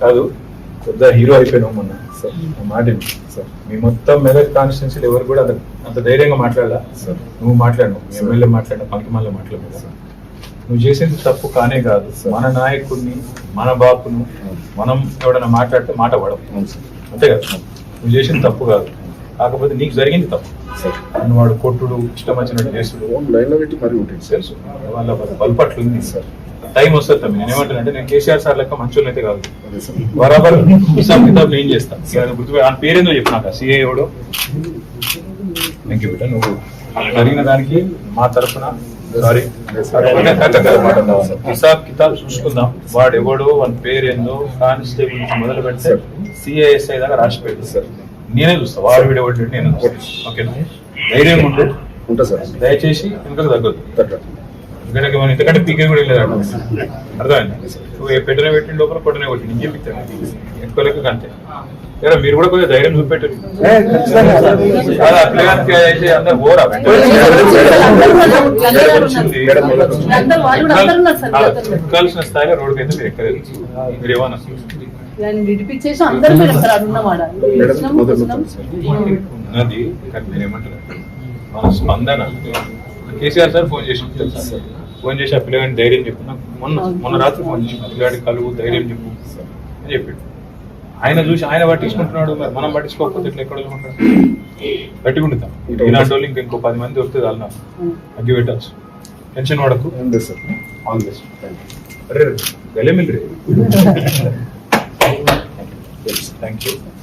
కాదు పెద్ద హీరో అయిపోయినావు మొన్న సార్. మాట. సార్. మీ మొత్తం మెదక్ కాన్స్టిట్యున్సీలు ఎవరు కూడా అంత అంత ధైర్యంగా మాట్లాడలా? సార్. నువ్వు మాట్లాడినావు మీ ఎమ్మెల్యే మాట్లాడినా పంకిమాల మాట్లాడలేదు సార్. నువ్వు చేసింది తప్పు కానే కాదు. మన నాయకుడిని మన బాపును మనం ఎవడైనా మాట్లాడితే మాట పడవు. అంతే కదా? నువ్వు చేసింది తప్పు కాదు. కాకపోతే నీకు జరిగింది తప్పు. నువ్వు వాడు కొట్టుడు ఇష్టం వచ్చినట్టు చేసుడు లైన్లో పెట్టి మరీ ఉంటుంది తెలుసు వాళ్ళ బల్పట్లు ఉంది సార్. టైం వస్తుంది తమ్మి. నేను ఏమంటానంటే నేను కేసీఆర్ సార్ లెక్క మంచోళ్ళు అయితే కాదు. సార్. బరాబర్ హిసాబ్ కితాబ్ నేను చేస్తాను గుర్తు ఆ పేరేందో చెప్పు నాకు. సిఏ ఎవడో బిడ్డ. నువ్వు జరిగిన దానికి మా తరఫున సారీ. హిసాబ్ కితాబ్ చూసుకుందాం. వాడు ఎవడో వాని పేరేందో కానిస్టేబుల్ మొదలు పెడితే సిఐఎస్ఐ దాకా రాసి పెట్టు సార్. నేనే చూస్తా వాడు వీడు ఎవడు నేను ఓకేనా ధైర్యం ఉండు ఉంటా సార్ దయచేసి వెనుకకు తగ్గదు తగ్గ ఎందుకంటే మనం ఇంతకంటే పీకే కూడా లేదు అర్థమైంది నువ్వు ఏ పెట్టనే పెట్టిన లోపల కొట్టనే కొట్టి నేను చెప్పిస్తాను ఎక్కువ లెక్క అంతే ఏరా మీరు కూడా కొంచెం ధైర్యం చూపెట్టారు కాదా, అయితే అందరు వచ్చింది. కాదు. ఎక్కాల్సిన స్థాయిలో రోడ్డుకి అయితే మీరు ఎక్కలేదు మీరు ఏమన్నా దాన్ని విడిపించేసి అందరూ అది నేను మన స్పందన. కేసీఆర్ సార్ ఫోన్ చేసి ఫోన్ చేసి ఆ పిల్లగాని ధైర్యం చెప్పు. మొన్న మొన్న రాత్రి ఫోన్ చేసి పిల్లగాడి కలుగు ధైర్యం చెప్పు అని చెప్పాడు. ఆయన చూసి ఆయన పట్టించుకుంటున్నాడు మరి. మనం పట్టించుకోకపోతే ఇట్లా ఎక్కడ ఉంటాడు గట్టిగుంటుందా ఇలాంటి వాళ్ళు ఇంకా ఇంకో పది మంది వస్తే చాలా అగ్గి పెట్టచ్చు. టెన్షన్ పడకు సార్. ఆల్ బెస్ట్ అరే గలే మిల్ Thank you.